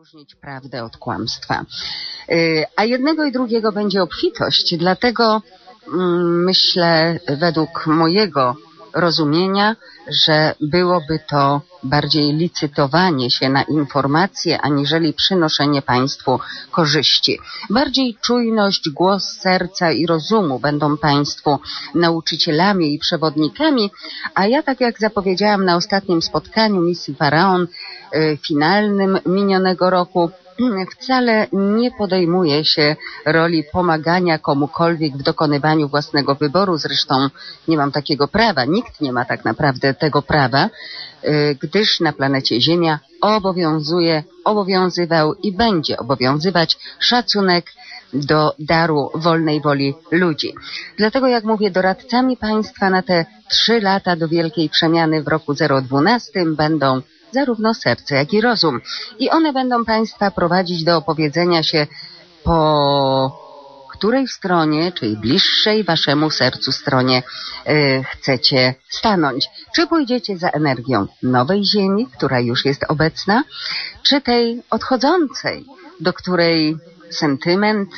odróżnić prawdę od kłamstwa. Y, a jednego i drugiego będzie obfitość, dlatego mm, myślę, według mojego rozumienia, że byłoby to bardziej licytowanie się na informacje, aniżeli przynoszenie państwu korzyści. Bardziej czujność, głos serca i rozumu będą państwu nauczycielami i przewodnikami, a ja, tak jak zapowiedziałam na ostatnim spotkaniu misji Faraon y, finalnym minionego roku, wcale nie podejmuje się roli pomagania komukolwiek w dokonywaniu własnego wyboru. Zresztą nie mam takiego prawa. Nikt nie ma tak naprawdę tego prawa, y, gdyż na planecie Ziemia obowiązuje, obowiązywał i będzie obowiązywać szacunek do daru wolnej woli ludzi. Dlatego, jak mówię, doradcami państwa na te trzy lata do wielkiej przemiany w roku 012 będą zarówno serce, jak i rozum. I one będą Państwa prowadzić do opowiedzenia się po której stronie, czyli bliższej Waszemu sercu stronie yy, chcecie stanąć. Czy pójdziecie za energią nowej Ziemi, która już jest obecna, czy tej odchodzącej, do której sentyment,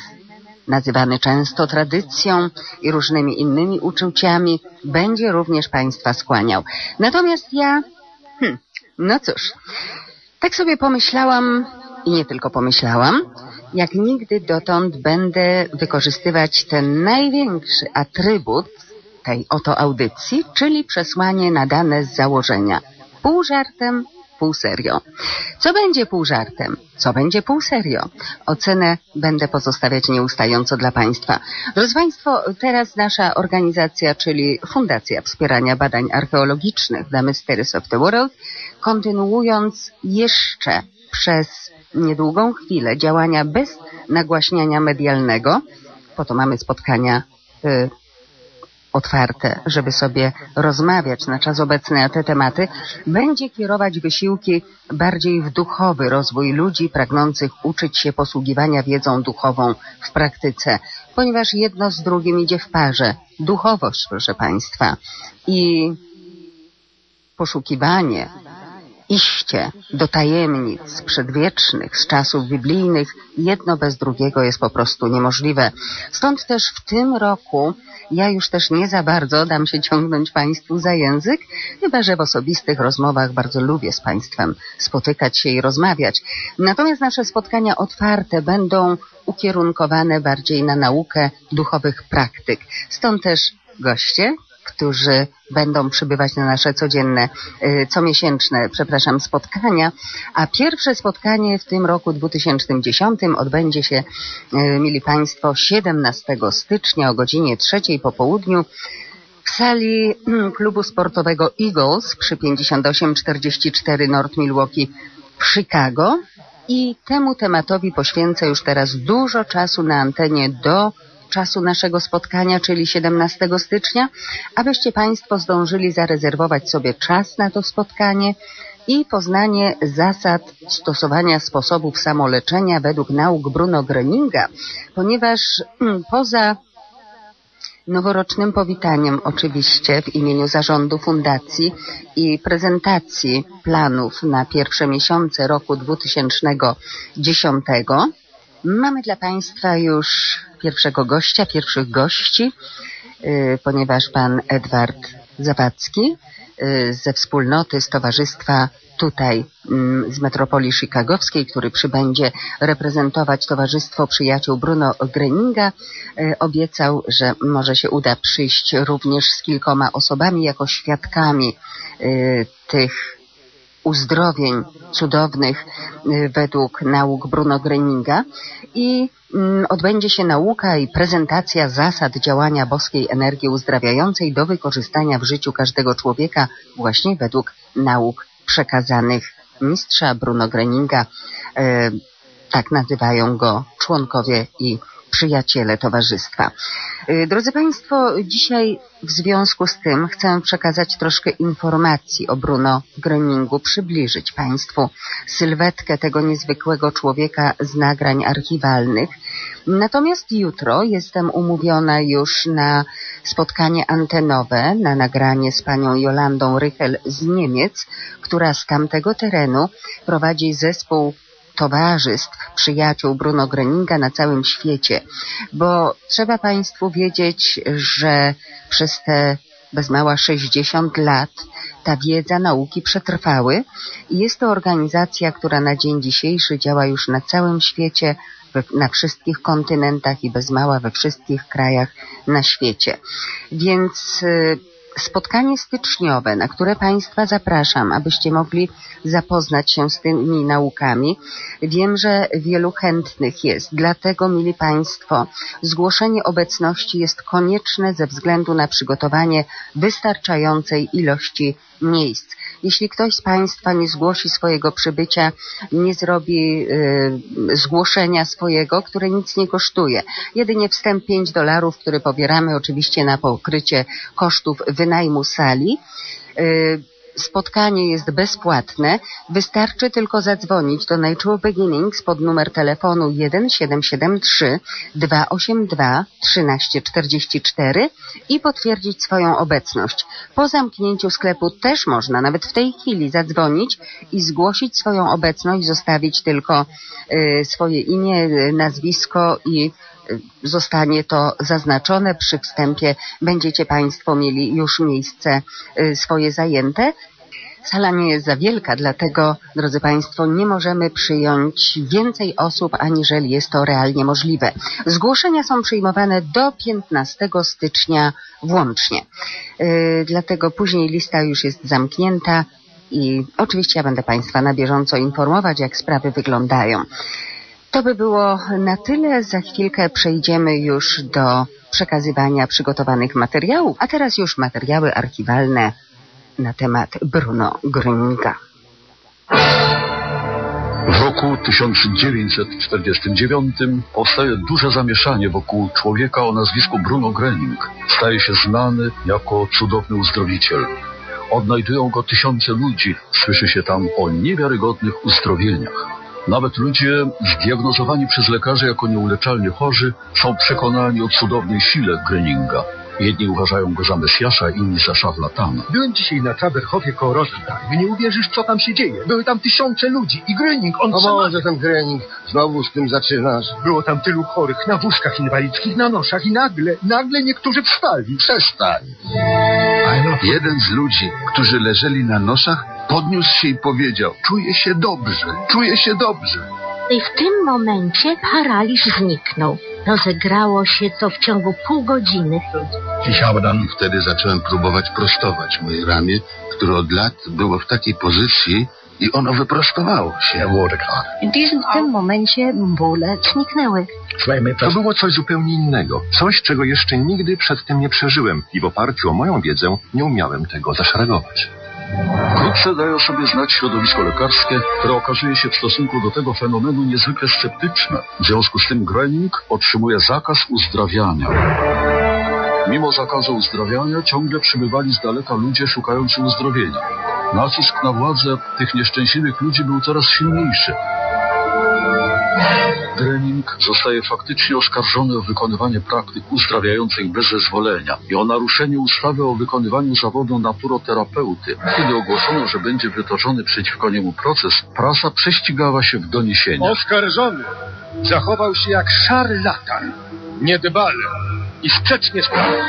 nazywany często tradycją i różnymi innymi uczuciami, będzie również Państwa skłaniał. Natomiast ja, hmm, no cóż, tak sobie pomyślałam i nie tylko pomyślałam, jak nigdy dotąd będę wykorzystywać ten największy atrybut tej oto audycji, czyli przesłanie nadane z założenia. Pół żartem, pół serio. Co będzie pół żartem? Co będzie pół serio? Ocenę będę pozostawiać nieustająco dla Państwa. Drodzy Państwo, teraz nasza organizacja, czyli Fundacja Wspierania Badań Archeologicznych The Mysteries of the World, kontynuując jeszcze przez niedługą chwilę działania bez nagłaśniania medialnego, po to mamy spotkania y, otwarte, żeby sobie rozmawiać na czas obecny na te tematy, będzie kierować wysiłki bardziej w duchowy rozwój ludzi pragnących uczyć się posługiwania wiedzą duchową w praktyce, ponieważ jedno z drugim idzie w parze. Duchowość, proszę Państwa, i poszukiwanie iście do tajemnic przedwiecznych, z czasów biblijnych, jedno bez drugiego jest po prostu niemożliwe. Stąd też w tym roku ja już też nie za bardzo dam się ciągnąć Państwu za język, chyba że w osobistych rozmowach bardzo lubię z Państwem spotykać się i rozmawiać. Natomiast nasze spotkania otwarte będą ukierunkowane bardziej na naukę duchowych praktyk. Stąd też goście, którzy będą przybywać na nasze codzienne, y, comiesięczne, przepraszam, spotkania. A pierwsze spotkanie w tym roku 2010 odbędzie się, y, mili Państwo, 17 stycznia o godzinie trzeciej po południu w sali mm, klubu sportowego Eagles przy 5844 North Milwaukee w Chicago. I temu tematowi poświęcę już teraz dużo czasu na antenie do czasu naszego spotkania, czyli 17 stycznia, abyście Państwo zdążyli zarezerwować sobie czas na to spotkanie i poznanie zasad stosowania sposobów samoleczenia według nauk Bruno Gröninga, ponieważ mm, poza noworocznym powitaniem oczywiście w imieniu zarządu fundacji i prezentacji planów na pierwsze miesiące roku 2010 mamy dla Państwa już pierwszego gościa, pierwszych gości, y, ponieważ pan Edward Zawadzki y, ze wspólnoty, z towarzystwa tutaj mm, z metropolii chicagowskiej, który przybędzie reprezentować Towarzystwo Przyjaciół Bruno Greninga, y, obiecał, że może się uda przyjść również z kilkoma osobami jako świadkami tych uzdrowień cudownych według nauk Bruno Greninga i Mm, odbędzie się nauka i prezentacja zasad działania boskiej energii uzdrawiającej do wykorzystania w życiu każdego człowieka właśnie według nauk przekazanych mistrza Bruno Greninga. E, tak nazywają go członkowie i przyjaciele towarzystwa. Y, drodzy Państwo, dzisiaj w związku z tym chcę przekazać troszkę informacji o Bruno Gröningu, przybliżyć Państwu sylwetkę tego niezwykłego człowieka z nagrań archiwalnych. Natomiast jutro jestem umówiona już na spotkanie antenowe, na nagranie z panią Jolandą Rychel z Niemiec, która z tamtego terenu prowadzi zespół towarzystw, przyjaciół Bruno Greninga na całym świecie, bo trzeba Państwu wiedzieć, że przez te bez mała 60 lat ta wiedza, nauki przetrwały i jest to organizacja, która na dzień dzisiejszy działa już na całym świecie, na wszystkich kontynentach i bez mała we wszystkich krajach na świecie. Więc y, spotkanie styczniowe, na które Państwa zapraszam, abyście mogli zapoznać się z tymi naukami. Wiem, że wielu chętnych jest, dlatego, mili Państwo, zgłoszenie obecności jest konieczne ze względu na przygotowanie wystarczającej ilości miejsc. Jeśli ktoś z Państwa nie zgłosi swojego przybycia, nie zrobi y, zgłoszenia swojego, które nic nie kosztuje. Jedynie wstęp 5 dolarów, który pobieramy oczywiście na pokrycie kosztów wynajmu sali. Y, Spotkanie jest bezpłatne. Wystarczy tylko zadzwonić do Natural Beginnings pod numer telefonu 1773 282 1344 i potwierdzić swoją obecność. Po zamknięciu sklepu też można nawet w tej chwili zadzwonić i zgłosić swoją obecność, zostawić tylko y, swoje imię, nazwisko i y, zostanie to zaznaczone przy wstępie. Będziecie Państwo mieli już miejsce y, swoje zajęte. Sala nie jest za wielka, dlatego, drodzy Państwo, nie możemy przyjąć więcej osób, aniżeli jest to realnie możliwe. Zgłoszenia są przyjmowane do 15 stycznia włącznie. Yy, dlatego później lista już jest zamknięta i oczywiście ja będę Państwa na bieżąco informować, jak sprawy wyglądają. To by było na tyle. Za chwilkę przejdziemy już do przekazywania przygotowanych materiałów, a teraz już materiały archiwalne na temat Bruno Gröninga. W roku 1949 powstaje duże zamieszanie wokół człowieka o nazwisku Bruno Gröning. Staje się znany jako cudowny uzdrowiciel. Odnajdują go tysiące ludzi, słyszy się tam o niewiarygodnych uzdrowieniach. Nawet ludzie zdiagnozowani przez lekarzy jako nieuleczalnie chorzy są przekonani o cudownej sile Gröninga. Jedni uważają go za Mesjasza, inni za szarlatana. Byłem dzisiaj na Czaberhowie koło. Wy nie uwierzysz, co tam się dzieje. Były tam tysiące ludzi i Gröning, on O przemawia. Boże, ten Grening, znowu z tym zaczynasz. Było tam tylu chorych na wózkach inwalidzkich, na noszach i nagle, nagle niektórzy wstali. Przestań. Jeden z ludzi, którzy leżeli na noszach, podniósł się i powiedział: Czuję się dobrze, czuję się dobrze. I w tym momencie paraliż zniknął. Rozegrało się to w ciągu pół godziny. Wtedy zacząłem próbować prostować moje ramię, które od lat było w takiej pozycji i ono wyprostowało się. W tym momencie bóle zniknęły. To było coś zupełnie innego. Coś, czego jeszcze nigdy przedtem nie przeżyłem i w oparciu o moją wiedzę nie umiałem tego zaszeregować. Wkrótce daje o sobie znać środowisko lekarskie, które okazuje się w stosunku do tego fenomenu niezwykle sceptyczne. W związku z tym Gröning otrzymuje zakaz uzdrawiania. Mimo zakazu uzdrawiania ciągle przybywali z daleka ludzie szukający uzdrowienia. Nacisk na władzę tych nieszczęśliwych ludzi był coraz silniejszy. Drening zostaje faktycznie oskarżony o wykonywanie praktyk uzdrawiających bez zezwolenia i o naruszenie ustawy o wykonywaniu zawodu naturoterapeuty. Kiedy ogłoszono, że będzie wytoczony przeciwko niemu proces, prasa prześcigała się w doniesieniach. Oskarżony zachował się jak szarlatan, niedbale i sprzecznie z prawem.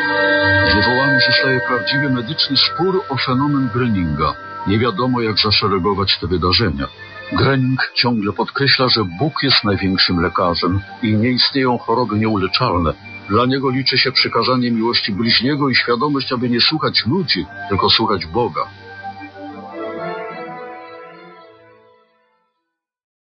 Wywołany zostaje prawdziwy medyczny spór o fenomen Gröninga. Nie wiadomo, jak zaszeregować te wydarzenia. Gröning ciągle podkreśla, że Bóg jest największym lekarzem i nie istnieją choroby nieuleczalne. Dla niego liczy się przykazanie miłości bliźniego i świadomość, aby nie słuchać ludzi, tylko słuchać Boga.